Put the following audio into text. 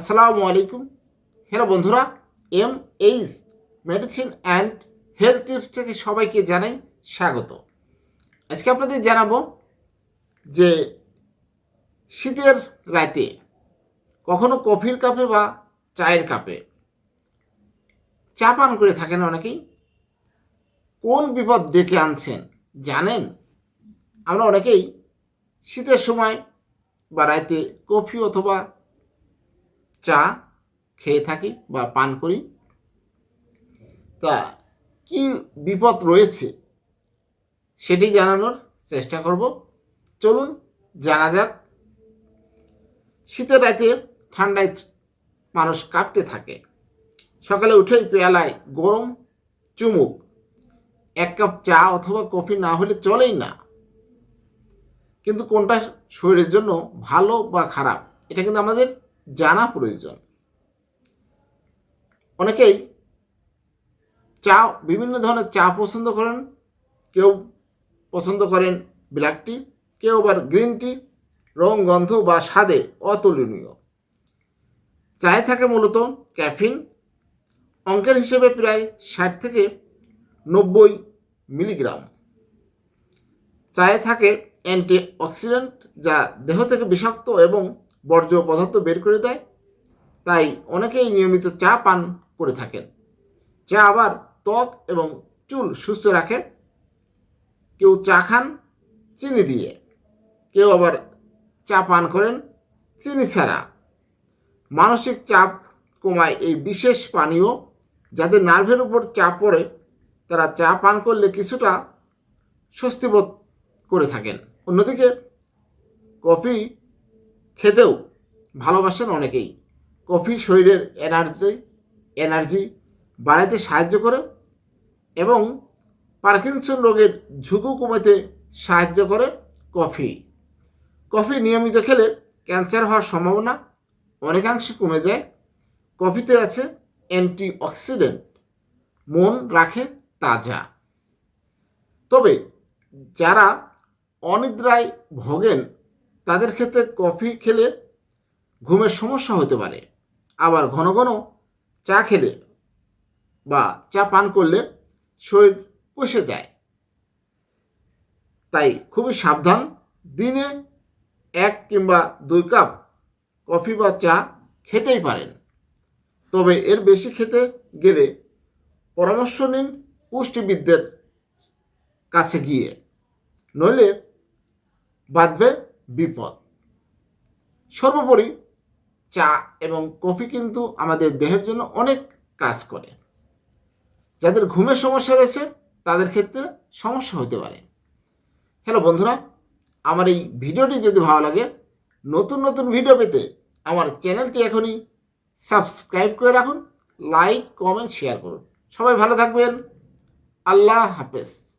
আসসালামু আলাইকুম। হ্যালো বন্ধুরা, M H medicine and health tips থেকে সবাইকে জানাই স্বাগত। আজকে আপনাদের জানাব যে শীতের রাতে কখনো কফির কাপে বা চায়ের কাপে চা পান করে থাকেন অনেকেই। কোন বিপদ ডেকে আনছেন জানেন? আমরা অনেকেই শীতের সময় বা রাতে কফি অথবা চা খেয়ে থাকি বা পান করি। তা কি বিপদ রয়েছে সেটি জানানোর চেষ্টা করব। চলুন, জানা যাক। শীতের রাতে ঠান্ডায় মানুষ কাঁপতে থাকে। সকালে উঠেই পেয়ালায় গরম চুমুক। এক কাপ চা অথবা কফি না হলে চলেই না। কিন্তু কোনটা শরীরের জন্য ভালো বা খারাপ, এটা কিন্তু আমাদের জানা প্রয়োজন। অনেকেই চা, বিভিন্ন ধরনের চা পছন্দ করেন, কেউ পছন্দ করেন ব্ল্যাক টি কেউ আবার গ্রিন টি রং, গন্ধ বা স্বাদে অতুলনীয়। চায়ে থাকে মূলত ক্যাফিন অঙ্কের হিসেবে প্রায় ষাট থেকে নব্বই মিলিগ্রাম। চায়ে থাকে অ্যান্টি অক্সিডেন্ট যা দেহ থেকে বিষাক্ত এবং বর্জ্য পদার্থ বের করে দেয়, তাই অনেকেই নিয়মিত চা পান করে থাকেন। চা আবার ত্বক এবং চুল সুস্থ রাখে কেউ চা খান, চিনি দিয়ে। কেউ আবার চা পান করেন, চিনি ছাড়া। মানসিক চাপ কমায় এই বিশেষ পানীয় যাদের নার্ভের উপর চাপ পড়ে। তারা চা পান করলে কিছুটা স্বস্তিবোধ করে থাকেন। অন্যদিকে কফি খেতেও ভালোবাসেন অনেকেই। কফি শরীরের এনার্জি এনার্জি বাড়াতে সাহায্য করে এবং পার্কিনসন রোগের ঝুঁকু কমাতে সাহায্য করে কফি। কফি নিয়মিত খেলে ক্যান্সার হওয়ার সম্ভাবনা অনেকাংশে কমে যায়। কফিতে আছে অ্যান্টি অক্সিডেন্ট মন রাখে তাজা। তবে যারা অনিদ্রায় ভোগেন তাদের ক্ষেত্রে কফি খেলে ঘুমের সমস্যা হতে পারে। আবার ঘন ঘন চা খেলে বা চা পান করলে শরীর কষে যায়। তাই খুবই সাবধান। দিনে এক কিংবা দুই কাপ কফি বা চা খেতেই পারেন। তবে এর বেশি খেতে গেলে পরামর্শ নিন পুষ্টিবিদদের কাছে গিয়ে। নইলে বাঁধবে বিপদ। সর্বোপরি চা এবং কফি কিন্তু আমাদের দেহের জন্য অনেক কাজ করে। যাদের ঘুমের সমস্যা রয়েছে, তাদের ক্ষেত্রে সমস্যা হতে পারে। হ্যালো বন্ধুরা, আমার এই ভিডিওটি যদি ভালো লাগে, নতুন নতুন ভিডিও পেতে আমার চ্যানেলটি এখনই সাবস্ক্রাইব করে রাখুন, লাইক, কমেন্ট, শেয়ার করুন। সবাই ভালো থাকবেন। আল্লাহ হাফেজ।